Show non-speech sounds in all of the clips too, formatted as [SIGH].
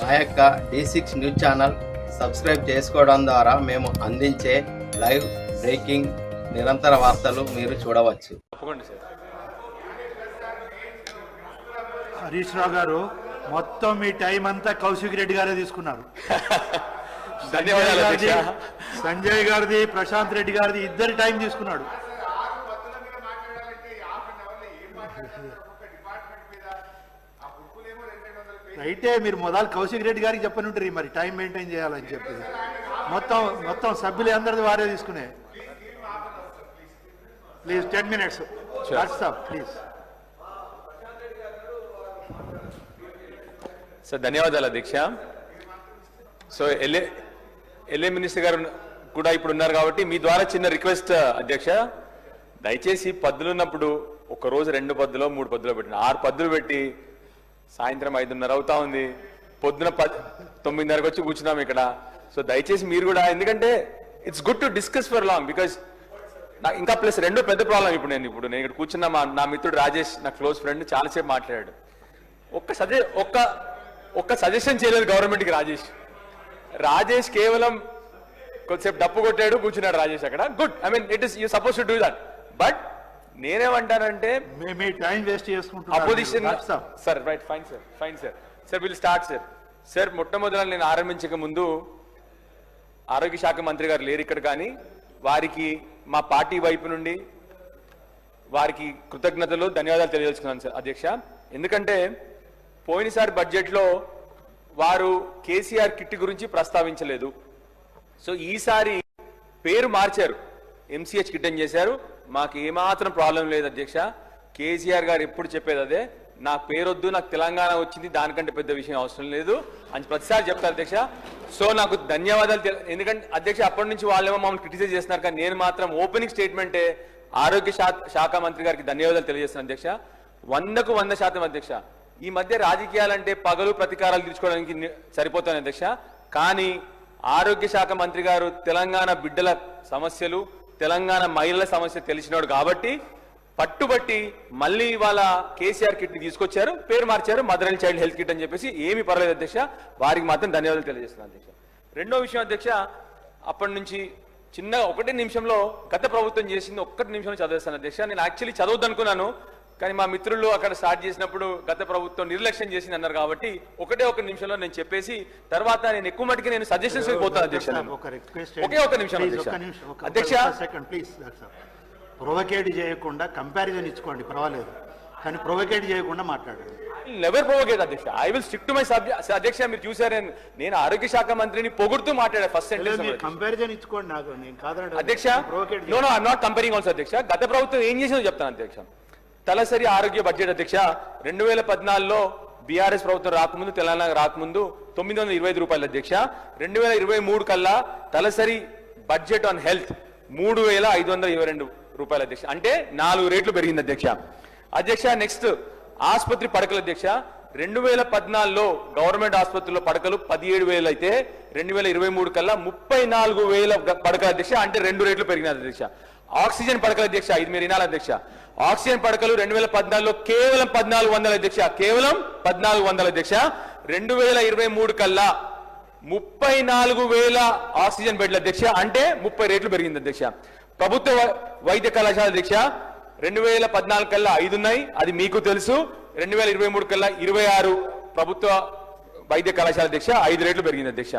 మా యొక్క D six news channel subscribe చేసుకోవడం ద్వారా మేము అందించే లైవ్ బ్రేకింగ్ నిరంతర వార్తలు మీరు చూడవచ్చు. తప్పకుండా సార్. హరీష్ రావు గారు మొత్తం మీ టైం అంతా కౌశిక్ రెడ్డి గారే తీసుకున్నారు. [LAUGHS] ధన్యవాదాలు అధ్యక్ష సంజయ్ గారిది ప్రశాంత్ రెడ్డి గారిది ఇద్దరి టైం తీసుకున్నాడు. [LAUGHS] అయితే మీరు మొదలు కౌశిక్ రెడ్డి గారికి చెప్పని ఉంటారు మరి టైం మెయింటైన్ చేయాలని చెప్పి మొత్తం మొత్తం సభ్యులు అందరిది వారే తీసుకునే. Please ten minutes. Please sir ధన్యవాదాలు అధ్యక్ష. సో ఎల్ఏ ఎల్ఏ మినిస్టర్ గారు కూడా ఇప్పుడు ఉన్నారు కాబట్టి మీ ద్వారా చిన్న రిక్వెస్ట్ అధ్యక్ష. దయచేసి పద్దులు ఉన్నప్పుడు ఒక రోజు రెండు పద్దులో మూడు పద్దులో పెట్టిన ఆరు పద్దులు పెట్టి సాయంత్రం ఐదున్నర అవుతా ఉంది. పొద్దున ప తొమ్మిదిన్నరకు వచ్చి కూర్చున్నాం ఇక్కడ. సో దయచేసి మీరు కూడా ఎందుకంటే it's good to discuss for long because నాకు ఇంకా ప్లస్ రెండో పెద్ద ప్రాబ్లం ఇప్పుడు నేను ఇప్పుడు నేను ఇక్కడ కూర్చున్న మా నా మిత్రుడు రాజేష్ నా క్లోజ్ ఫ్రెండ్ చాలాసేపు మాట్లాడాడు. ఒక్క సజె ఒక్క ఒక్క సజెషన్ చేయలేదు గవర్నమెంట్కి రాజేష్. రాజేష్ కేవలం కొద్దిసేపు డప్పు కొట్టాడు కూర్చున్నాడు రాజేష్ అక్కడ. Good I mean it is you suppose to do that but నేనేమంటానంటే మీ మీ time waste opposition. Sir right fine sir fine sir. Sir will start sir. Sir మొట్టమొదట నేను ఆరంభించక ముందు ఆరోగ్య శాఖ మంత్రి గారు లేరు ఇక్కడ కానీ వారికి మా పార్టీ వైపు నుండి వారికి కృతజ్ఞతలు ధన్యవాదాలు తెలియజేసుకున్నాను సార్ అధ్యక్ష. ఎందుకంటే పోయినసారి బడ్జెట్లో వారు కేసీఆర్ కిట్ గురించి ప్రస్తావించలేదు. సో ఈసారి పేరు మార్చారు. ఎంసీహెచ్ కిట్ అని చేశారు. మాకు ఏమాత్రం ప్రాబ్లం లేదు అధ్యక్ష. కేసీఆర్ గారు ఎప్పుడు చెప్పేది అదే నా పేరొద్దు నాకు తెలంగాణ వచ్చింది దానికంటే పెద్ద విషయం అవసరం లేదు అని ప్రతిసారి చెప్తారు అధ్యక్ష. సో నాకు ధన్యవాదాలు ఎందుకంటే అధ్యక్ష అప్పటి నుంచి వాళ్ళేమో మమ్మల్ని క్రిటిసైజ్ చేస్తున్నారు కానీ నేను మాత్రం ఓపెనింగ్ స్టేట్మెంటే ఆరోగ్య శాఖ మంత్రి గారికి ధన్యవాదాలు తెలియజేస్తున్నాను అధ్యక్ష. వందకు వంద శాతం అధ్యక్ష. ఈ మధ్య రాజకీయాలంటే పగలు ప్రతీకారాలు తీర్చుకోవడానికి సరిపోతాను అధ్యక్ష. కానీ ఆరోగ్య శాఖ మంత్రి గారు తెలంగాణ బిడ్డల సమస్యలు తెలంగాణ మహిళల సమస్య తెలిసినాడు కాబట్టి పట్టుబట్టి మళ్ళీ ఇవాళ కేసీఆర్ కిట్ తీసుకొచ్చారు పేరు మార్చారు mother and child health kit అని చెప్పేసి ఏమీ పర్వాలేదు అధ్యక్ష. వారికి మాత్రం ధన్యవాదాలు తెలియజేస్తున్నాను అధ్యక్ష. రెండో విషయం అధ్యక్ష అప్పటి నుంచి చిన్న ఒకటే నిమిషంలో గత ప్రభుత్వం చేసింది ఒక్కటి నిమిషంలో చదివేస్తాను అధ్యక్ష. నేను యాక్చువల్లీ చదవద్దు అనుకున్నాను కానీ మా మిత్రులు అక్కడ స్టార్ట్ చేసినప్పుడు గత ప్రభుత్వం నిర్లక్ష్యం చేసింది అన్నారు కాబట్టి ఒకటే ఒక నిమిషంలో నేను చెప్పేసి తర్వాత నేను ఎక్కువ మటుకు నేను సజెషన్స్ పోతాను అధ్యక్ష. ఒక ఒకే నిమిషం అధ్యక్ష. ప్రొవకేట్ చేయకుండా కంపారిజన్ ఇచ్చుకోండి పర్వాలేదు. కానీ ప్రొవకేట్ చేయకుండా మాట్లాడండి. నెవర్ ప్రొవోకేట్ అధ్యక్ష. I will stick to my subject అధ్యక్ష మీరు చూసారు నేను- ఆరోగ్య శాఖ మంత్రిని పొగుడుతూ మాట్లాడా ఫస్ట్ సెంటెన్స్ కంపారిజన్ ఇచ్చుకోండి నాకు నేను కాదండి అధ్యక్ష no no I'm not comparing also అధ్యక్ష. గత ప్రభుత్వం ఏం చేసిందో చెప్తాను అధ్యక్ష. తలసరి ఆరోగ్య బడ్జెట్ అధ్యక్ష రెండు వేల పద్నాలుగులో బీఆర్ఎస్ ప్రభుత్వం రాకముందు తెలంగాణ రాకముందు తొమ్మిది వందల ఇరవై ఐదు రూపాయలు అధ్యక్ష రెండు వేల ఇరవై మూడు కల్లా తలసరి బడ్జెట్ ఆన్ హెల్త్ మూడు వేల ఐదు వందల ఇరవై రెండు రూపాయలు అధ్యక్ష. అంటే నాలుగు రేట్లు పెరిగింది అధ్యక్ష. అధ్యక్ష నెక్స్ట్ ఆసుపత్రి పడకలు అధ్యక్ష రెండు వేల పద్నాలుగులో గవర్నమెంట్ ఆసుపత్రిలో పడకలు పదిహేడు వేలు అయితే రెండు వేల ఇరవై మూడు కల్లా ముప్పై నాలుగు వేల పడకల అధ్యక్ష అంటే రెండు రేట్లు పెరిగినది అధ్యక్ష. ఆక్సిజన్ పడకల అధ్యక్ష ఇది మీరు వినాలి అధ్యక్ష. ఆక్సిజన్ పడకలు రెండు వేల పద్నాలుగులో కేవలం పద్నాలుగు వందల అధ్యక్ష. కేవలం పద్నాలుగు వందల అధ్యక్ష. రెండు వేల ఇరవై మూడు కల్లా ముప్పై నాలుగు వేల ఆక్సిజన్ బెడ్ల అధ్యక్ష. అంటే ముప్పై రేట్లు పెరిగింది అధ్యక్ష. ప్రభుత్వ వైద్య కళాశాల అధ్యక్ష. రెండు వేల పద్నాలుగు కల్లా ఐదు ఉన్నాయి. అది మీకు తెలుసు. రెండు వేల ఇరవై మూడు కల్లా ఇరవై ఆరు ప్రభుత్వ వైద్య కళాశాల అధ్యక్ష. ఐదు రేట్లు పెరిగింది అధ్యక్ష.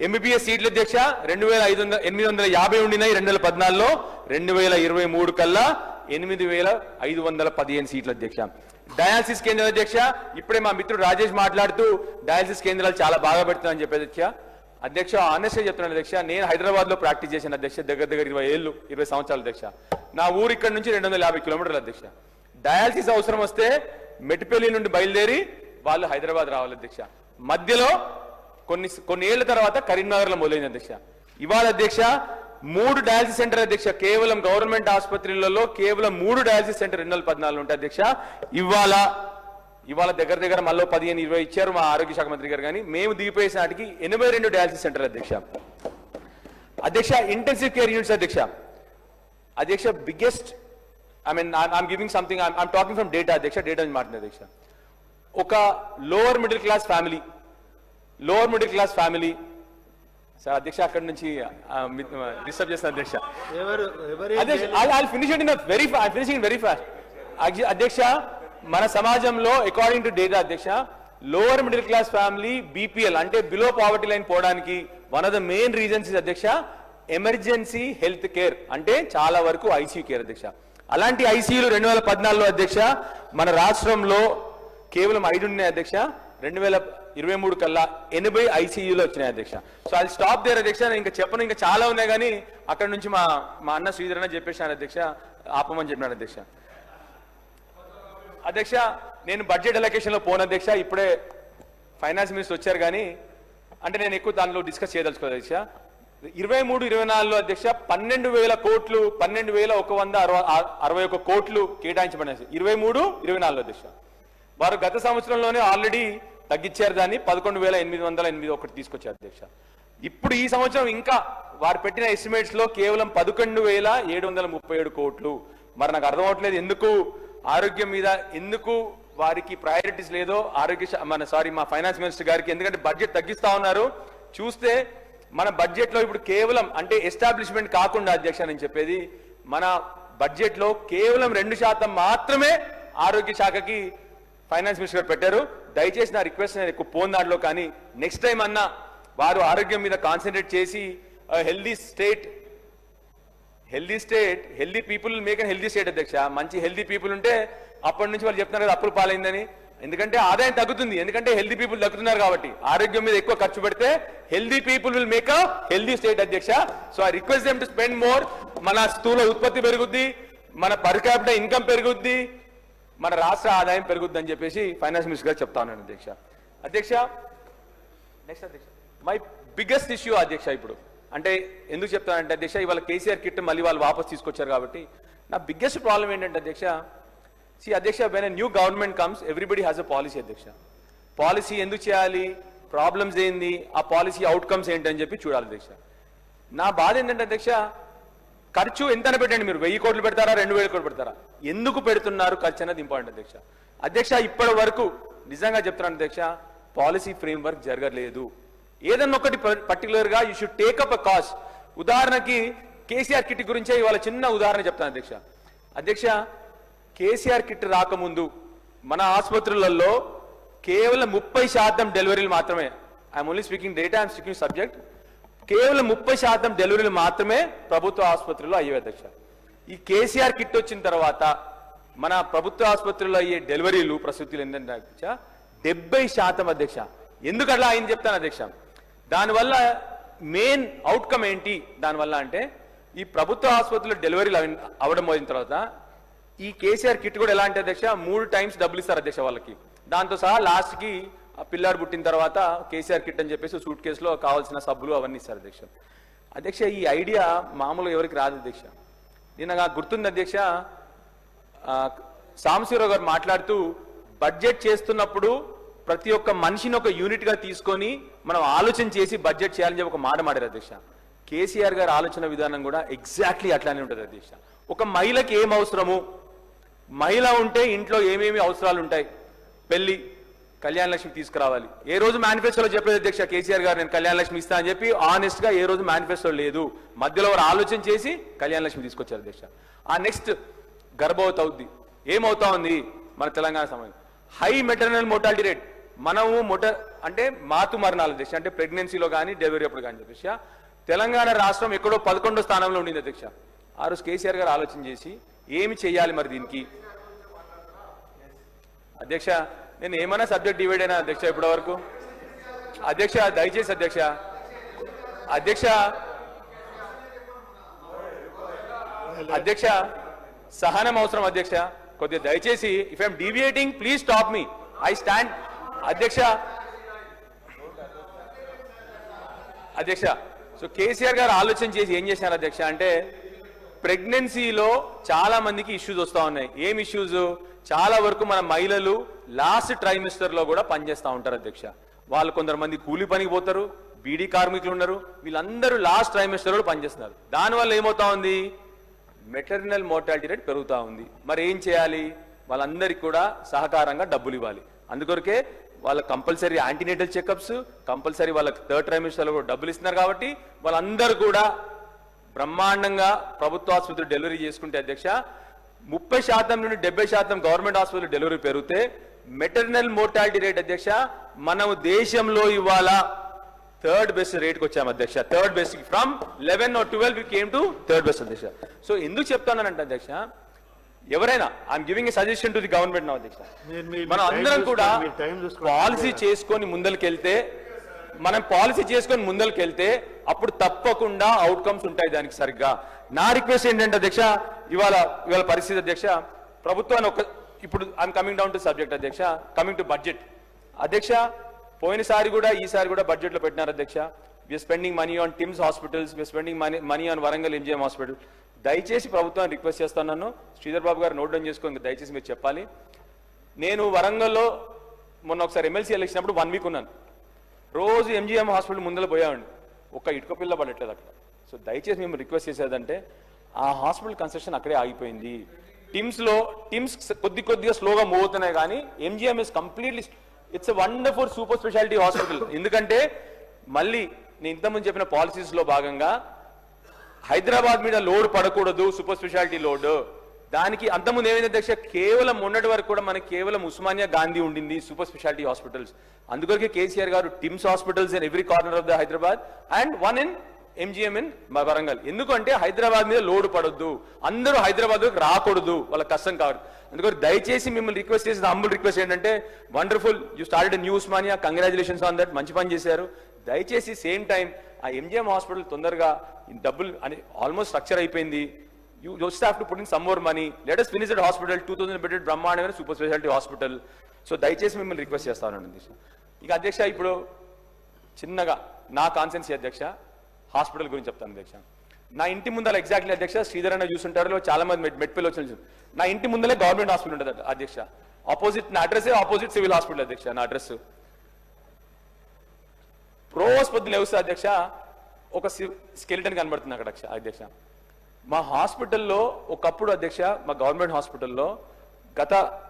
ఎంబీబీఎస్ సీట్ల అధ్యక్ష రెండు వేల ఐదు వందల ఎనిమిది వందల యాభై ఉండినాయి రెండు వేల పద్నాలుగులో రెండు వేల ఇరవై మూడు కల్లా ఎనిమిది వేల ఐదు వందల పదిహేను సీట్ల అధ్యక్ష. డయాలసిస్ కేంద్రాల అధ్యక్ష ఇప్పుడే మా మిత్రుడు రాజేష్ మాట్లాడుతూ డయాలసిస్ కేంద్రాలు చాలా బాగా పెడుతున్నారని చెప్పేది అధ్యక్ష. అధ్యక్ష ఆనెస్ట్ చెప్తున్నాను అధ్యక్ష. నేను హైదరాబాద్లో ప్రాక్టీస్ చేసిన అధ్యక్ష దగ్గర దగ్గర ఇరవై ఏళ్ళు ఇరవై సంవత్సరాల అధ్యక్ష. నా ఊరు ఇక్కడ నుంచి రెండు వందల యాభై కిలోమీటర్ల అధ్యక్ష. డయాలసిస్ అవసరం వస్తే మెట్టిపల్లి నుండి బయలుదేరి వాళ్ళు హైదరాబాద్ రావాలి అధ్యక్ష. మధ్యలో కొన్ని కొన్ని ఏళ్ళ తర్వాత కరీంనగర్లో మొదలైంది అధ్యక్ష. ఇవాళ అధ్యక్ష మూడు డయాలసిస్ సెంటర్ అధ్యక్ష కేవలం గవర్నమెంట్ ఆసుపత్రులలో కేవలం మూడు డయాలసిస్ సెంటర్ రెండు వందల పద్నాలుగు ఉంటాయి అధ్యక్ష. ఇవాళ ఇవాళ దగ్గర దగ్గర మళ్ళీ పదిహేను ఇరవై ఇచ్చారు మా ఆరోగ్య శాఖ మంత్రి గారు కానీ మేము దిగిపోయేసిన నాటికి ఎనభై రెండు డయాలసిస్ సెంటర్ అధ్యక్ష. అధ్యక్ష ఇంటెన్సివ్ కేర్ యూనిట్స్ అధ్యక్ష. అధ్యక్ష biggest I mean I'm giving something I'm talking from data అధ్యక్ష డేటా నుంచి మాట్లాడిన అధ్యక్ష. ఒక lower middle class family lower middle class family sir అధ్యక్ష అక్కడి నుంచి డిస్టర్బ్ చేస్తాను అధ్యక్ష. Finish in very finishing very fast అధ్యక్ష మన సమాజంలో అకార్డింగ్ టు డేటా అధ్యక్ష lower middle class family BPL అంటే బిలో పావర్టీ లైన్ పోవడానికి one of the main reasons is అధ్యక్ష ఎమర్జెన్సీ హెల్త్ కేర్ అంటే చాలా వరకు ఐసీయూ కేర్ అధ్యక్ష. అలాంటి ఐసీయూలు రెండు వేల పద్నాలుగులో అధ్యక్ష మన రాష్ట్రంలో కేవలం ఐదు ఉన్నాయి అధ్యక్ష. రెండు వేల ఇరవై మూడు కల్లా ఎనభై ఐసీయూలో వచ్చినాయి అధ్యక్ష. సో అది స్టాప్ దేర్ అధ్యక్ష నేను ఇంకా చెప్పను ఇంకా చాలా ఉన్నాయి కానీ అక్కడ నుంచి మా మా అన్న శ్రీధర్ అన్న చెప్పేశాను అధ్యక్ష ఆపమని చెప్పినాడు అధ్యక్ష. అధ్యక్ష నేను బడ్జెట్ ఎలకేషన్లో పోను అధ్యక్ష ఇప్పుడే ఫైనాన్స్ మినిస్టర్ వచ్చారు కానీ అంటే నేను ఎక్కువ దానిలో డిస్కస్ చేయదలుచుకోలేదు అధ్యక్ష. ఇరవై మూడు ఇరవై నాలుగులో అధ్యక్ష పన్నెండు వేల కోట్లు పన్నెండు వేల ఒక వంద అరవై అరవై ఒక కోట్లు కేటాయించబడినాయి ఇరవై మూడు ఇరవై నాలుగు అధ్యక్ష. వారు గత సంవత్సరంలోనే ఆల్రెడీ తగ్గించారు దాన్ని పదకొండు వేల ఎనిమిది వందల ఎనిమిది ఒకటి తీసుకొచ్చారు అధ్యక్ష. ఇప్పుడు ఈ సంవత్సరం ఇంకా వారు పెట్టిన ఎస్టిమేట్స్లో కేవలం పదకొండు వేల ఏడు వందల ముప్పై ఏడు కోట్లు. మరి నాకు అర్థం అవట్లేదు ఎందుకు ఆరోగ్యం మీద ఎందుకు వారికి ప్రయారిటీస్ లేదో ఆరోగ్య మన సారీ మా ఫైనాన్స్ మినిస్టర్ గారికి ఎందుకంటే బడ్జెట్ తగ్గిస్తా ఉన్నారు. చూస్తే మన బడ్జెట్లో ఇప్పుడు కేవలం అంటే ఎస్టాబ్లిష్మెంట్ కాకుండా అధ్యక్ష నేను చెప్పేది మన బడ్జెట్లో కేవలం రెండు శాతం మాత్రమే ఆరోగ్య శాఖకి ఫైనాన్స్ మినిస్టర్ గారు పెట్టారు. దయచేసి నా రిక్వెస్ట్ నేను ఎక్కువ పోన్ దాంట్లో కానీ నెక్స్ట్ టైం అన్నా వారు ఆరోగ్యం మీద కాన్సన్ట్రేట్ చేసి healthy state healthy state healthy people make healthy state అధ్యక్ష. మంచి హెల్దీ పీపుల్ ఉంటే అప్పటి నుంచి వాళ్ళు చెప్తున్నారు కదా అప్పులు పాలైందని. ఎందుకంటే ఆదాయం తగ్గుతుంది. ఎందుకంటే హెల్దీ పీపుల్ తగ్గుతున్నారు కాబట్టి. ఆరోగ్యం మీద ఎక్కువ ఖర్చు పెడితే healthy people will make a healthy state అధ్యక్ష. So I request them to spend more మన స్థూల ఉత్పత్తి పెరుగుద్ది. మన పర్ క్యాపిటల్ ఇన్కమ్ పెరుగుద్ది. మన రాష్ట్ర ఆదాయం పెరుగుద్దని చెప్పేసి ఫైనాన్స్ మినిస్టర్ గారు చెప్తా ఉన్నాను అధ్యక్ష. అధ్యక్ష నెక్స్ట్ అధ్యక్ష. మై బిగ్గెస్ట్ ఇష్యూ అధ్యక్ష ఇప్పుడు. అంటే ఎందుకు చెప్తానంటే అధ్యక్ష ఇవాళ కేసీఆర్ కిట్ మళ్ళీ వాళ్ళు వాపస్ తీసుకొచ్చారు కాబట్టి. నా బిగ్గెస్ట్ ప్రాబ్లం ఏంటంటే అధ్యక్ష సి అధ్యక్ష when new government comes everybody has a policy అధ్యక్ష. పాలసీ ఎందుకు చేయాలి? ప్రాబ్లమ్స్ ఏంది? ఆ పాలసీ అవుట్కమ్స్ ఏంటి అని చెప్పి చూడాలి అధ్యక్ష. నా బాధ ఏంటంటే అధ్యక్ష ఖర్చు ఎంత పెట్టండి మీరు. వెయ్యి కోట్లు పెడతారా రెండు వేల కోట్లు పెడతారా? ఎందుకు పెడుతున్నారు? ఖర్చు అనేది ఇంపార్టెంట్ అధ్యక్ష. అధ్యక్ష ఇప్పటి వరకు నిజంగా చెప్తున్నాను అధ్యక్ష పాలసీ ఫ్రేమ్ వర్క్ జరగలేదు. ఏదన్నా ఒకటి పర్టికులర్గా you should take up a cause ఉదాహరణకి కేసీఆర్ కిట్ గురించే ఇవాళ చిన్న ఉదాహరణ చెప్తాను అధ్యక్ష. అధ్యక్ష కేసీఆర్ కిట్ రాకముందు మన ఆసుపత్రులలో కేవలం ముప్పై శాతం డెలివరీలు మాత్రమే. I'm only speaking data I'm speaking subject. కేవలం ముప్పై శాతం డెలివరీలు మాత్రమే ప్రభుత్వ ఆసుపత్రిలో అయ్యే అధ్యక్ష. ఈ కేసీఆర్ కిట్ వచ్చిన తర్వాత మన ప్రభుత్వ ఆసుపత్రిలో అయ్యే డెలివరీలు ప్రసూతులు ఏంటంటే అధ్యక్ష డెబ్బై శాతం అధ్యక్ష. ఎందుకు అట్లా అయింది చెప్తాను అధ్యక్ష. దానివల్ల మెయిన్ అవుట్కమ్ ఏంటి? దానివల్ల అంటే ఈ ప్రభుత్వ ఆసుపత్రిలో డెలివరీలు అవడం పోయిన తర్వాత ఈ కేసీఆర్ కిట్ కూడా ఎలా అంటే అధ్యక్ష మూడు టైమ్స్ డబ్బులు ఇస్తారు అధ్యక్ష వాళ్ళకి. దాంతో సహా లాస్ట్కి పిల్లాడు పుట్టిన తర్వాత కేసీఆర్ కిట్ అని చెప్పేసి సూట్ కేసులో కావాల్సిన సబ్బులు అవన్నీ ఇస్తారు అధ్యక్ష. అధ్యక్ష ఈ ఐడియా మామూలుగా ఎవరికి రాదు అధ్యక్ష. నిన్న గుర్తుంది అధ్యక్ష సాంబశివరావు గారు మాట్లాడుతూ బడ్జెట్ చేస్తున్నప్పుడు ప్రతి ఒక్క మనిషిని ఒక యూనిట్గా తీసుకొని మనం ఆలోచన చేసి బడ్జెట్ చేయాలని చెప్పి ఒక మాట మాడారు అధ్యక్ష. కేసీఆర్ గారి ఆలోచన విధానం కూడా ఎగ్జాక్ట్లీ అట్లానే ఉంటుంది అధ్యక్ష. ఒక మహిళకి ఏం అవసరము? మహిళ ఉంటే ఇంట్లో ఏమేమి అవసరాలు ఉంటాయి? పెళ్ళి కళ్యాణ లక్ష్మి తీసుకురావాలి. ఏ రోజు మేనిఫెస్టోలో చెప్పలేదు అధ్యక్ష కేసీఆర్ గారు నేను కళ్యాణ లక్ష్మి ఇస్తా అని చెప్పి ఆనెస్ట్గా ఏ రోజు మేనిఫెస్టో లేదు. మధ్యలో వారు ఆలోచన చేసి కళ్యాణ లక్ష్మి తీసుకొచ్చారు అధ్యక్ష. ఆ నెక్స్ట్ గర్భవతి అవుద్ది ఏమవుతా ఉంది మన తెలంగాణ సమాజం? హై మెటర్నల్ మోర్టాలిటీ రేట్ మనము మొట అంటే మాతు మరణాలు అధ్యక్ష అంటే ప్రెగ్నెన్సీలో కానీ డెలివరీ అప్పుడు కానీ అధ్యక్ష. తెలంగాణ రాష్ట్రం ఎక్కడో పదకొండో స్థానంలో ఉండింది అధ్యక్ష. ఆ రోజు కేసీఆర్ గారు ఆలోచన చేసి ఏమి చేయాలి మరి దీనికి? అధ్యక్ష నేను ఏమైనా సబ్జెక్ట్ డివైడ్ అయినా అధ్యక్ష ఇప్పటి వరకు? అధ్యక్ష దయచేసి అధ్యక్ష. అధ్యక్ష అధ్యక్ష సహనం అవసరం అధ్యక్ష. కొద్దిగా దయచేసి if I'm deviating please stop me I stand అధ్యక్ష. అధ్యక్ష సో కేసీఆర్ గారు ఆలోచన చేసి ఏం చేశారు అధ్యక్ష అంటే ప్రెగ్నెన్సీలో చాలా మందికి ఇష్యూస్ వస్తూ ఉన్నాయి. ఏం ఇష్యూస్ చాలా వరకు మన మహిళలు లాస్ట్ ట్రైమిస్టర్లో కూడా పనిచేస్తూ ఉంటారు అధ్యక్ష. వాళ్ళు కొందరు మంది కూలి పనికి పోతారు బీడీ కార్మికులు ఉన్నారు వీళ్ళందరూ లాస్ట్ ట్రైమిస్టర్లో పనిచేస్తున్నారు. దానివల్ల ఏమవుతా ఉంది? మెటర్నల్ మోర్టాలిటీ రేట్ పెరుగుతూ ఉంది. మరి ఏం చేయాలి? వాళ్ళందరికీ కూడా సహకారంగా డబ్బులు ఇవ్వాలి. అందుకొరకే వాళ్ళ కంపల్సరీ యాంటీనేటల్ చెకప్స్ కంపల్సరీ వాళ్ళకి థర్డ్ ట్రైమిస్టర్లో కూడా డబ్బులు ఇస్తున్నారు కాబట్టి వాళ్ళందరూ కూడా బ్రహ్మాండంగా ప్రభుత్వ ఆసుపత్రి డెలివరీ చేసుకుంటే అధ్యక్ష ముప్పై శాతం నుండి డెబ్బై శాతం గవర్నమెంట్ ఆసుపత్రి డెలివరీ పెరిగితే మెటర్నల్ మోర్టాలిటీ రేట్ అధ్యక్ష మనం దేశంలో ఇవాళ థర్డ్ బెస్ట్ రేట్కి వచ్చాము అధ్యక్ష. Third best from eleven or twelve came to third best అధ్యక్ష. సో ఎందుకు చెప్తానంటే అధ్యక్ష ఎవరైనా I'm giving a suggestion to the government నా అధ్యక్ష. మనం అందరం కూడా. పాలసీ చేసుకొని ముందరికెళ్తే మనం పాలసీ చేసుకొని ముందరికెళ్తే అప్పుడు తప్పకుండా అవుట్కమ్స్ ఉంటాయి దానికి సరిగ్గా. నా రిక్వెస్ట్ ఏంటంటే అధ్యక్ష ఇవాళ ఇవాళ పరిస్థితి అధ్యక్ష ప్రభుత్వాన్ని ఒక ఇప్పుడు I'm coming down to subject అధ్యక్ష. కమింగ్ టు బడ్జెట్ అధ్యక్ష పోయినసారి కూడా ఈసారి కూడా బడ్జెట్లో పెట్టినారు అధ్యక్ష. We're spending money on TIMS hospitals we're spending money money on Warangal MGM hospital దయచేసి ప్రభుత్వాన్ని రిక్వెస్ట్ చేస్తున్నాను శ్రీధర్ బాబు గారు నోట్ డౌన్ చేసుకొని దయచేసి మీరు చెప్పాలి. నేను వరంగల్లో మొన్న ఒకసారి ఎమ్మెల్సీ ఎలక్షన్ అప్పుడు వన్ వీక్ ఉన్నాను. రోజు ఎంజిఎం హాస్పిటల్ ముందర పోయామండి ఒక్క ఇటుక పిల్ల పడట్లేదు అక్కడ. సో దయచేసి మేము రిక్వెస్ట్ చేసేదంటే ఆ హాస్పిటల్ కన్స్ట్రక్షన్ అక్కడే ఆగిపోయింది. టీమ్స్లో టీమ్స్ కొద్ది కొద్దిగా స్లోగా మూవ్ అవుతున్నాయి కానీ MGM is completely it's wonderful super speciality hospital ఎందుకంటే మళ్ళీ నేను ఇంతకుముందు చెప్పిన పాలసీస్లో భాగంగా హైదరాబాద్ మీద లోడ్ పడకూడదు సూపర్ స్పెషాలిటీ లోడ్. దానికి అంతకుముందు ఏమైంది అధ్యక్ష? కేవలం మొన్నటి వరకు కూడా మనకి కేవలం ఉస్మానియా గాంధీ ఉండింది సూపర్ స్పెషాలిటీ హాస్పిటల్స్ అందుకొరకే కేసీఆర్ గారు TIMS hospitals in every corner of the Hyderabad and one in MGM in Warangal ఎందుకంటే హైదరాబాద్ మీద లోడ్ పడొద్దు. అందరూ హైదరాబాద్ రాకూడదు. వాళ్ళ కష్టం కాదు. అందుకని దయచేసి మిమ్మల్ని రిక్వెస్ట్ చేసిన అంబుల్ రిక్వెస్ట్ ఏంటంటే wonderful you started news mania congratulations on that మంచి పని చేశారు. దయచేసి సేమ్ టైం ఆ ఎంజిఎం హాస్పిటల్ తొందరగా డబ్బులు అని ఆల్మోస్ట్ స్ట్రక్చర్ అయిపోయింది. You just have to put in some more money let us hospital two thousand bedded బ్రహ్మాండమైన సూపర్ స్పెషాలిటీ హాస్పిటల్ సో దయచేసి మిమ్మల్ని రిక్వెస్ట్ చేస్తానండి ఇక అధ్యక్ష ఇప్పుడు చిన్నగా నా కాన్సెన్సీ అధ్యక్ష హాస్పిటల్ గురించి చెప్తాను అధ్యక్ష. నా ఇంటి ముందర ఎగ్జాక్ట్లీ అధ్యక్ష శ్రీధర్ అన్న చాలా మంది మెడ్ మెట్పల్లి వచ్చిన నా ఇంటి ముందరే గవర్నమెంట్ హాస్పిటల్ ఉంటుంది అధ్యక్ష. ఆపోజిట్ నా అడ్రస్ ఆపోజిట్ సివిల్ హాస్పిటల్ అధ్యక్ష నా అడ్రస్ రోజు పొద్దున లేవస్తే అధ్యక్ష ఒక స్కెలిటన్ కనబడుతుంది అక్కడ అధ్యక్ష- అధ్యక్ష. మా హాస్పిటల్లో ఒకప్పుడు అధ్యక్ష మా గవర్నమెంట్ హాస్పిటల్లో గత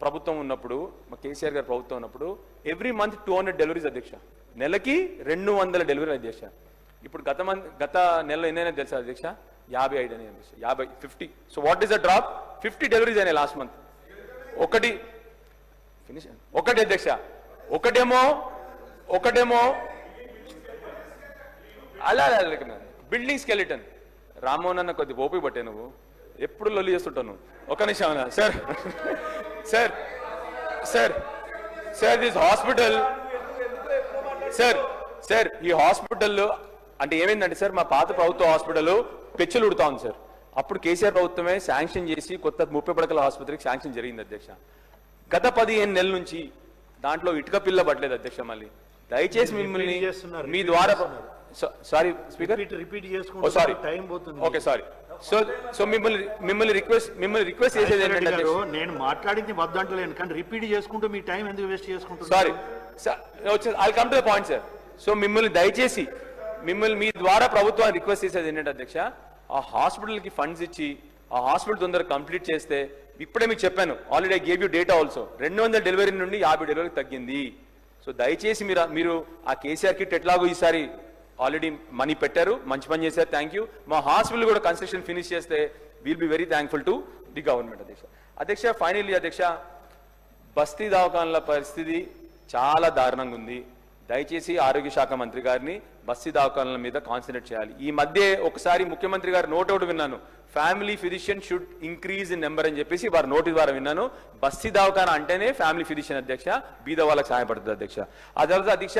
ప్రభుత్వం ఉన్నప్పుడు మా కేసీఆర్ గారి ప్రభుత్వం ఉన్నప్పుడు every month two hundred deliveries అధ్యక్ష. నెలకి రెండు వందల డెలివరీ అధ్యక్ష. ఇప్పుడు గత మంత్ గత నెలలో ఎన్నైనా తెలుసా అధ్యక్ష? యాభై ఐదు అని అధ్యక్ష యాభై fifty. So what is the drop fifty deliveries అయినాయి లాస్ట్ మంత్ ఒకటి ఫినిష్ ఒకటి అధ్యక్ష. ఒకటేమో ఒకటేమో అలా బిల్డింగ్ స్కెలిటన్ రామ్మోహన్ అన్న కొద్ది ఓపిక పట్టే నువ్వు. ఎప్పుడు లొల్లి చేస్తుంటావు నువ్వు? ఒక నిమిషం sir sir sir sir this hospital sir sir ఈ హాస్పిటల్లో అంటే ఏమైందంటే సార్ మా పాత ప్రభుత్వ హాస్పిటల్ పెచ్చులు ఉడుతా ఉంది సార్. అప్పుడు కేసీఆర్ ప్రభుత్వమే శాంక్షన్ చేసి కొత్త ముప్పై పడకల ఆసుపత్రికి శాంక్షన్ జరిగింది అధ్యక్ష. గత పదిహేను నెలల నుంచి దాంట్లో ఇటుక పిల్ల పట్టలేదు అధ్యక్ష మళ్ళీ. దయచేసి మిమ్మల్ని మీ ద్వారా. Sorry speaker repeat sorry time పోతుంది. ఓకే సారీ సో సో మిమ్మల్ని మిమ్మల్ని రిక్వెస్ట్ మిమ్మల్ని రిక్వెస్ట్ చేసేది ఏంటంటే నేను మాట్లాడింది వద్దంటలేను కానీ రిపీట్ చేసుకుంటూ మీ టైం ఎందుకు వేస్ట్ చేసుకుంటున్నారు? సారీ వచ్చే I come to the point sir so మిమ్మల్ని దయచేసి మిమ్మల్ని మీ ద్వారా ప్రభుత్వాన్ని రిక్వెస్ట్ చేసేది ఏంటంటే అధ్యక్ష ఆ హాస్పిటల్కి ఫండ్స్ ఇచ్చి ఆ హాస్పిటల్ తొందరగా కంప్లీట్ చేస్తే ఇప్పుడే మీకు చెప్పాను already I gave you data also రెండు వందల డెలివరీ నుండి యాభై డెలివరీ తగ్గింది. సో దయచేసి మీరు మీరు ఆ కేసీఆర్ కిట్ ఎట్లాగో ఈసారి ఆల్రెడీ మనీ పెట్టారు మంచి పని చేశారు థ్యాంక్ యూ మా హాస్పిటల్ కూడా కన్స్ట్రక్షన్ ఫినిష్ చేస్తే will be very thankful to the government అధ్యక్ష. అధ్యక్ష ఫైనల్లీ అధ్యక్ష బస్తీ దవాఖాన్ల పరిస్థితి చాలా దారుణంగా ఉంది. దయచేసి ఆరోగ్య శాఖ మంత్రి గారిని బస్సీ దవాఖానల మీద కాన్సన్ట్రేట్ చేయాలి. ఈ మధ్య ఒకసారి ముఖ్యమంత్రి గారు నోట్ అవుట్ విన్నాను. Family physician should increase in number అని చెప్పేసి వారి నోటి ద్వారా విన్నాను. బస్సీ దవాఖాన అంటేనే ఫ్యామిలీ ఫిజిషియన్ అధ్యక్ష బీద వాళ్ళకి సహాయపడుతుంది అధ్యక్ష. ఆ తర్వాత అధ్యక్ష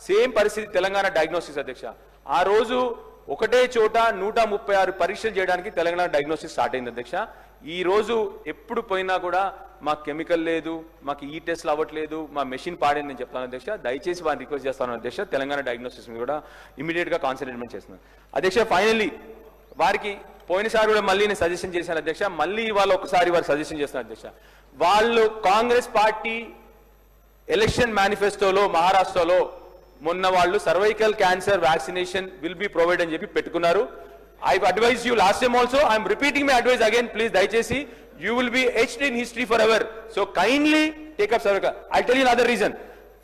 సేమ్ పరిస్థితి తెలంగాణ డయాగ్నోస్టిక్స్ అధ్యక్ష. ఆ రోజు ఒకటే చోట నూట ముప్పై ఆరు పరీక్షలు చేయడానికి తెలంగాణ డయాగ్నోస్టిక్స్ స్టార్ట్ అయింది అధ్యక్ష. ఈ రోజు ఎప్పుడు పోయినా కూడా మా కెమికల్ లేదు మాకు ఈ టెస్ట్లు అవ్వట్లేదు మా మెషిన్ పాడింది నేను చెప్తాను అధ్యక్ష. దయచేసి వారిని రిక్వెస్ట్ చేస్తాను అధ్యక్ష. తెలంగాణ డయాగ్నోస్టిక్స్ మీద కూడా ఇమీడియట్గా కాన్సన్ట్రేట్మెంట్ చేస్తున్నాను. అధ్యక్ష ఫైనల్లీ వారికి పోయినసారి కూడా మళ్ళీ నేను సజెషన్ చేశాను అధ్యక్ష. మళ్ళీ ఇవాళ ఒకసారి వారు సజెషన్ చేస్తున్నారు అధ్యక్ష. వాళ్ళు కాంగ్రెస్ పార్టీ ఎలక్షన్ మేనిఫెస్టోలో మహారాష్ట్రలో మొన్న వాళ్ళు cervical cancer vaccination will be provide అని చెప్పి పెట్టుకున్నారు. I advise you last time also I'm repeating my advice again please దయచేసి you will be etched in history for ever so kindly take up cervical I tell you other reason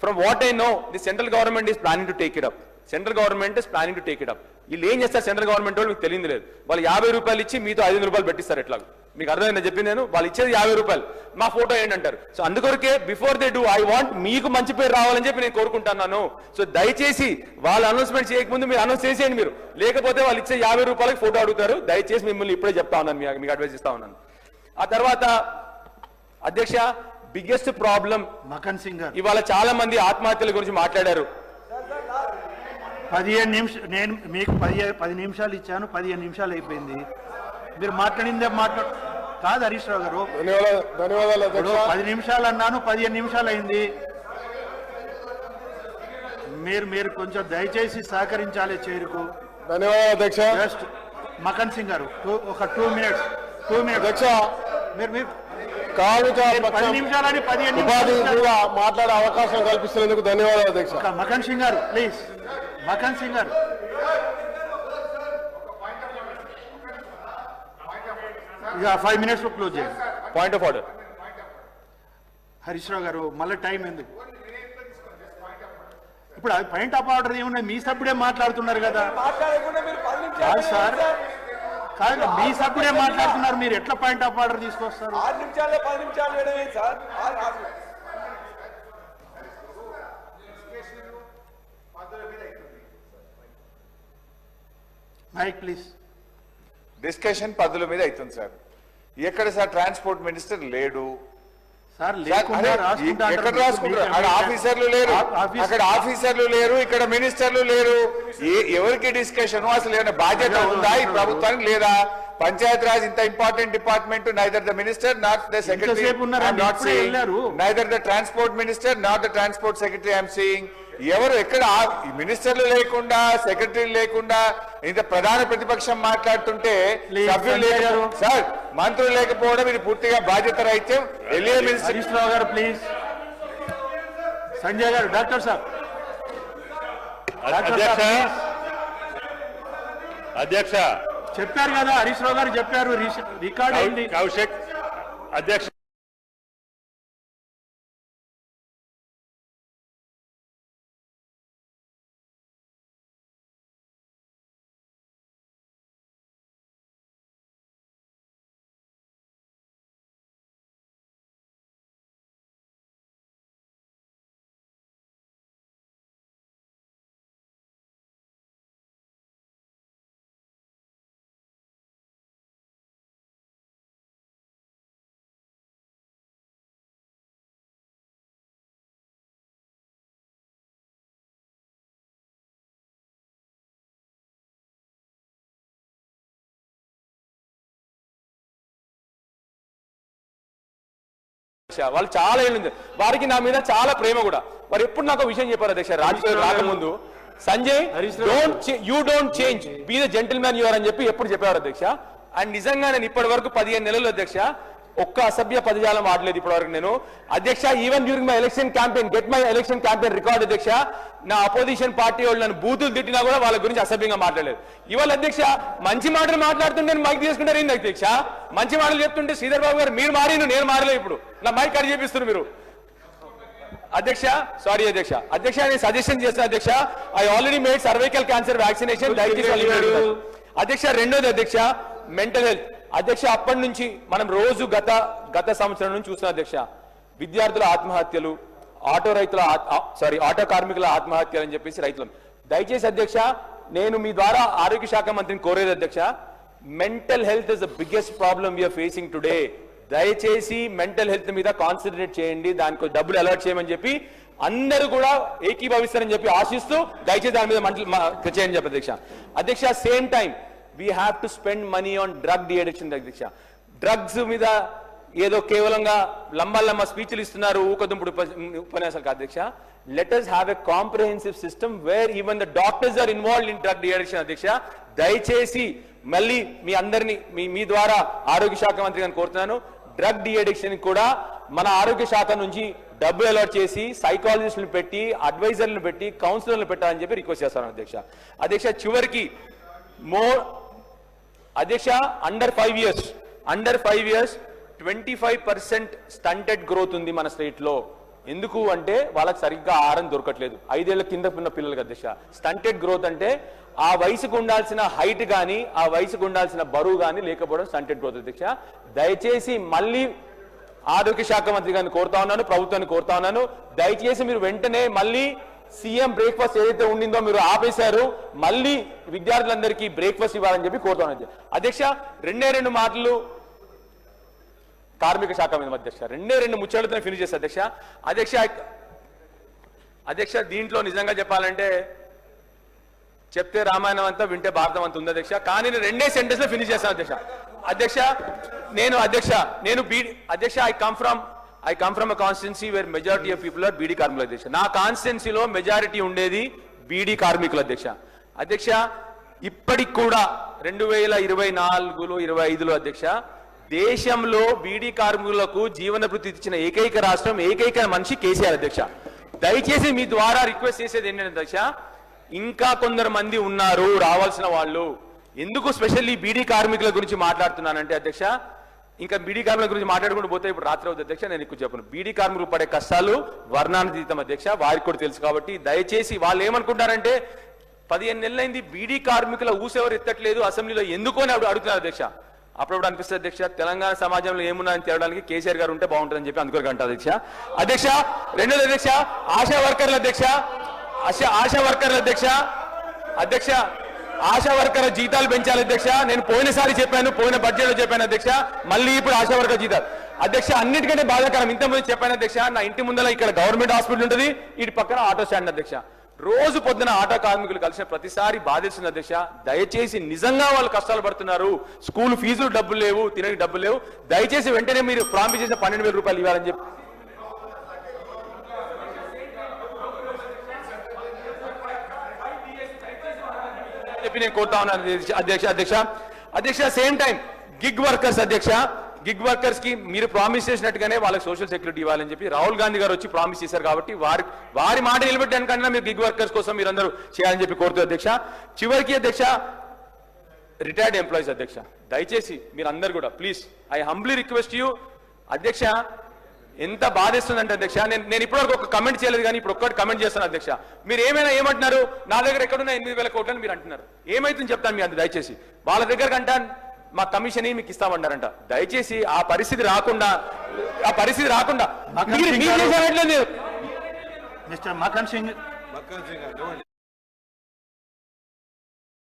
from what I know the central government is planning to take it up central government is planning to take it up వీళ్ళు ఏం చేస్తారు central government వాళ్ళు? మీకు తెలియదు లేదు. వాళ్ళు యాభై రూపాయలు ఇచ్చి మీతో ఐదు రూపాయలు పెట్టిస్తారు ఎట్లా మీకు అర్థమైంది చెప్పింది నేను? వాళ్ళు ఇచ్చేది యాభై రూపాయలు. మా ఫోటో ఏంటంటారు సో అందుకొరకే before they do I want మీకు మంచి పేరు రావాలని చెప్పి నేను కోరుకుంటున్నాను సో దయచేసి వాళ్ళు అనౌన్స్మెంట్ చేయకముందు మీరు అనౌన్స్ చేసేయండి మీరు. లేకపోతే వాళ్ళు ఇచ్చే యాభై రూపాయలకి ఫోటో అడుగుతారు. దయచేసి మిమ్మల్ని ఇప్పుడే చెప్తా ఉన్నాను మీకు అడ్వైస్ ఇస్తా ఉన్నాను. ఆ తర్వాత అధ్యక్ష బిగ్గెస్ట్ ప్రాబ్లం మకన్ సింగ్ గారు. ఇవాళ చాలా మంది ఆత్మహత్యల గురించి మాట్లాడారు. పదిహేను నిమిషం నేను మీకు పదిహేను పది నిమిషాలు ఇచ్చాను పదిహేను నిమిషాలు అయిపోయింది. మీరు మాట్లాడిందే మాట్లాడు కాదు హరీష్ రావు గారు. ధన్యవాదాలు ధన్యవాదాలు ఇప్పుడు అధ్యక్ష పది నిమిషాలు అన్నాను పదిహేను నిమిషాలు అయింది. మీరు మీరు కొంచెం దయచేసి సహకరించాలి చేరుకు. ధన్యవాదాలు అధ్యక్ష. జస్ట్ మకన్ సింగ్ గారు టూ- ఒక టూ మినిట్స్. టూ మినిట్స్ మీరు కూడా మాట్లాడే అవకాశం కల్పిస్తున్నందుకు ధన్యవాదాలు అధ్యక్ష. ఒక మకన్ సింగ్ గారు ప్లీజ్ మకన్ సింగ్ గారు. ఇక ఫైవ్ మినిట్స్ క్లోజ్ చేయండి. Point of order Harish Rao గారు మళ్ళీ టైం ఎందుకు? ఇప్పుడు అది పాయింట్ ఆఫ్ ఆర్డర్ ఏమున్నాయి మీ సభ్యుడే మాట్లాడుతున్నారు కదా. కాదు సార్. కాదు మీ సభ్యుడే మాట్లాడుతున్నారు. మీరు ఎట్లా పాయింట్ ఆఫ్ ఆర్డర్ తీసుకొస్తారు? ఆరు నిమిషాల్లో పది నిమిషాలు సార్. మైక్ ప్లీజ్ డిస్కషన్ పదుల మీద అవుతుంది సార్. ఎక్కడ సార్ ట్రాన్స్పోర్ట్ మినిస్టర్ లేడు? ఎక్కడ. రాసుకుంటారు? అక్కడ ఆఫీసర్లు లేరు. అక్కడ ఆఫీసర్లు లేరు ఇక్కడ మినిస్టర్లు లేరు. ఎవరికి డిస్కషన్? అసలు ఏమైనా బాధ్యత ఉందా ఈ ప్రభుత్వానికి లేదా? పంచాయత్ రాజ్ ఇంత important department neither the minister not the secretary. Neither the transport minister not the transport secretary I'm seeing ఎవరు ఎక్కడ మినిస్టర్లు లేకుండా సెక్రటరీ లేకుండా ఇంత ప్రధాన ప్రతిపక్షం మాట్లాడుతుంటే సభ్యులు సార్ మంత్రులు లేకపోవడం ఇది పూర్తిగా బాధ్యత రహిత్యం. ఎల్ఏ మినిస్టర్ హరీష్ రావు గారు ప్లీజ్ సంజయ్ గారు డాక్టర్ సార్ అధ్యక్ష. చెప్పారు కదా హరీష్ రావు గారు చెప్పారు రికార్డ్ అయింది కౌశిక్ అధ్యక్ష. అధ్యక్ష, వాళ్ళు చాలా ఏళ్ళు వారికి నా మీద చాలా ప్రేమ కూడా. వారు ఎప్పుడు నాకు విషయం చెప్పారు అధ్యక్ష రాజకీయ రాకముందు. Sanjay don't you don't change be the gentleman you're అని చెప్పి ఎప్పుడు చెప్పేవారు అధ్యక్ష. అండ్ నిజంగా నేను ఇప్పటి వరకు పదిహేను నెలలు అధ్యక్ష ఒక్క అసభ్య పదజాలం ఆడలేదు ఇప్పటి వరకు నేను. అధ్యక్ష even during my election campaign get my election campaign record అధ్యక్ష నా అపోజిషన్ పార్టీ వాళ్ళు నన్ను బూతులు తిట్టినా కూడా వాళ్ళ గురించి అసభ్యంగా మాట్లాడలేదు. ఇవాళ అధ్యక్ష మంచి మాటలు మాట్లాడుతుంటే నేను మైక్ తీసుకుంటారు ఏంది అధ్యక్ష? మంచి మాటలు చెప్తుంటే శ్రీధర్ బాబు గారు మీరు మారిను నేను మారలేదు ఇప్పుడు. నా మైక్ కట్ చేపిస్తున్నారు మీరు. అధ్యక్ష సారీ అధ్యక్ష. అధ్యక్ష నేను సజెషన్ చేస్తాను అధ్యక్ష. I already made cervical cancer vaccination. అధ్యక్ష రెండోది అధ్యక్ష మెంటల్ హెల్త్ అధ్యక్ష అప్పటి నుంచి మనం రోజు గత గత సంవత్సరం నుంచి చూసిన అధ్యక్ష. విద్యార్థుల ఆత్మహత్యలు ఆటో రైతుల సారీ ఆటో కార్మికుల ఆత్మహత్యలు అని చెప్పేసి రైతులు. దయచేసి అధ్యక్ష నేను మీ ద్వారా ఆరోగ్య శాఖ మంత్రిని కోరేది అధ్యక్ష mental health is the biggest problem we're facing today దయచేసి మెంటల్ హెల్త్ మీద కాన్సన్ట్రేట్ చేయండి దానికి డబ్బులు అలర్ట్ చేయమని చెప్పి అందరూ కూడా ఏకీభవిస్తారని చెప్పి ఆశిస్తూ దయచేసి దాని మీద మంటలు చేయని చేయండి చెప్పి అధ్యక్ష. అధ్యక్ష same time we have to spend money on drug de addiction drugs మీద ఏదో కేవలంగా లంబా లంబ స్పీచ్లు ఇస్తున్నారు ఊకదుంపుడు ఉపన్యాసాలు కాదు అధ్యక్ష let us have a comprehensive system where even the doctors are involve in drug de addiction అధ్యక్ష దయచేసి మళ్ళీ మీ అందరినీ మీ మీ ద్వారా ఆరోగ్య శాఖ మంత్రి గారిని కోరుతున్నాను. డ్రగ్ డిఎడిక్షన్ కూడా మన ఆరోగ్య శాఖ నుంచి డబ్బు అలర్ట్ చేసి సైకాలజిస్టులు పెట్టి అడ్వైజర్లను పెట్టి కౌన్సిలర్లు పెట్టాలని చెప్పి రిక్వెస్ట్ చేస్తాను అధ్యక్ష అధ్యక్ష చివరికి మోర్ అధ్యక్ష under five years under five years twenty five percent stunted growth ఉంది మన స్టేట్లో ఎందుకు అంటే వాళ్ళకి సరిగ్గా ఆహారం దొరకట్లేదు. ఐదేళ్ళ కింద ఉన్న పిల్లలకి అధ్యక్ష స్టంటెడ్ గ్రోత్ అంటే ఆ వయసుకు ఉండాల్సిన హైట్ కానీ ఆ వయసుకు ఉండాల్సిన బరువు కానీ లేకపోవడం స్టంటెడ్ గ్రోత్ అధ్యక్ష. దయచేసి మళ్ళీ ఆరోగ్య శాఖ మంత్రి గారిని కోరుతా ఉన్నాను ప్రభుత్వాన్ని కోరుతా ఉన్నాను. దయచేసి మీరు వెంటనే మళ్ళీ సీఎం బ్రేక్ఫాస్ట్ ఏదైతే ఉండిందో మీరు ఆపేశారు మళ్ళీ విద్యార్థులందరికీ బ్రేక్ఫాస్ట్ ఇవ్వాలని చెప్పి కోరుతా అధ్యక్ష. రెండే రెండు మాటలు కార్మిక శాఖ మీద అధ్యక్ష. రెండే రెండు ముచ్చలతో ఫినిష్ చేస్తా అధ్యక్ష. అధ్యక్ష అధ్యక్ష దీంట్లో నిజంగా చెప్పాలంటే చెప్తే రామాయణం అంతా వింటే భారతం అంతా ఉంది అధ్యక్ష. కానీ నేను రెండే సెంటెన్స్లో ఫినిష్ చేస్తాను అధ్యక్ష. అధ్యక్ష నేను అధ్యక్ష నేను బీ అధ్యక్ష I come from I come from a constituency where majority of people are beedi కార్మికుల అధ్యక్ష నా కాన్స్టిట్యున్సీలో మెజారిటీ ఉండేది బీడీ కార్మికుల అధ్యక్ష అధ్యక్ష ఇప్పటికి కూడా రెండు వేల ఇరవై నాలుగులో ఇరవై ఐదులో అధ్యక్ష దేశంలో బీడీ కార్మికులకు జీవన వృత్తి ఇచ్చిన ఏకైక రాష్ట్రం ఏకైక మనిషి కేసీఆర్ అధ్యక్ష. దయచేసి మీ ద్వారా రిక్వెస్ట్ చేసేది ఏంటంటే అధ్యక్ష ఇంకా కొందరు మంది ఉన్నారు రావాల్సిన వాళ్ళు. ఎందుకు స్పెషల్లీ బీడీ కార్మికుల గురించి మాట్లాడుతున్నానంటే అధ్యక్ష ఇంకా బీడీ కార్మికుల గురించి మాట్లాడుకుంటూ పోతే ఇప్పుడు రాత్రి అవుతుంది అధ్యక్ష నేను ఎక్కువ చెప్పను. బీడీ కార్మికులు పడే కష్టాలు వర్ణానుతీతం అధ్యక్ష వారికి కూడా తెలుసు కాబట్టి దయచేసి వాళ్ళు ఏమనుకుంటారంటే పదిహేను నెలలైంది బీడీ కార్మికుల ఊసెవరు ఎత్తట్లేదు అసెంబ్లీలో ఎందుకు అని అప్పుడు అడుగుతున్నారు అధ్యక్ష. అప్పుడప్పుడు అనిపిస్తుంది అధ్యక్ష తెలంగాణ సమాజంలో ఏమున్నాయని తేవడానికి కేసీఆర్ గారు ఉంటే బాగుంటుందని చెప్పి అందుకోరు అంటారు అధ్యక్ష. అధ్యక్ష రెండోది అధ్యక్ష ఆశా వర్కర్ల అధ్యక్ష ఆశా ఆశా వర్కర్ల అధ్యక్ష. అధ్యక్ష ఆశా వర్కర్ల జీతాలు పెంచాలి అధ్యక్ష. నేను పోయినసారి చెప్పాను పోయిన బడ్జెట్లో చెప్పాను అధ్యక్ష. మళ్ళీ ఇప్పుడు ఆశా వర్కర్ జీతాలు. అధ్యక్ష అన్నిటికంటే బాధాకరం. ఇంత ముందు చెప్పాను అధ్యక్ష నా ఇంటి ముందర ఇక్కడ గవర్నమెంట్ హాస్పిటల్ ఉంటుంది ఇటు పక్కన ఆటో స్టాండ్ అధ్యక్ష. రోజు పొద్దున ఆటో కార్మికులు కలిసిన ప్రతిసారి బాధిస్తుంది అధ్యక్ష దయచేసి నిజంగా వాళ్ళు కష్టాలు పడుతున్నారు. స్కూల్ ఫీజులు డబ్బులు లేవు తినడానికి డబ్బులు లేవు. దయచేసి వెంటనే మీరు ప్రామిస్ చేసిన పన్నెండు వేల రూపాయలు ఇవ్వాలని చెప్పి చెప్పి నేను కోరుతా ఉన్నాను అధ్యక్ష అధ్యక్ష అధ్యక్ష. సేమ్ టైం గిగ్ వర్కర్స్ అధ్యక్ష. గిగ్ వర్కర్స్కి మీరు ప్రామిస్ చేసినట్టుగానే వాళ్ళకి సోషల్ సెక్యూరిటీ ఇవ్వాలని చెప్పి రాహుల్ గాంధీ గారు వచ్చి ప్రామిస్ చేశారు కాబట్టి వారి వారి మాట నిలబెట్టడానికన్నా మీరు గిగ్ వర్కర్స్ కోసం మీరు చేయాలని చెప్పి కోరుతూ అధ్యక్ష. చివరికి అధ్యక్ష రిటైర్డ్ ఎంప్లాయీస్ అధ్యక్ష. దయచేసి మీరు అందరు కూడా please I humbly request you అధ్యక్ష ఎంత బాధేస్తుందంటే అధ్యక్ష నేను నేను ఇప్పటివరకు ఒక కమెంట్ చేయలేదు కానీ ఇప్పుడు ఒక్కటి కమెంట్ చేస్తాను అధ్యక్ష. మీరు ఏమైనా ఏమంటున్నారు? నా దగ్గర ఎక్కడున్నా ఎనిమిది వేల కోట్లు అని మీరు అంటున్నారు. ఏమైతుంది చెప్తాను మీ అంత దయచేసి. వాళ్ళ దగ్గర కంట మా కమిషన్ మీకు ఇస్తామన్నారంట. దయచేసి ఆ పరిస్థితి రాకుండా ఆ పరిస్థితి రాకుండా మిస్టర్ మకన్ సింగ్.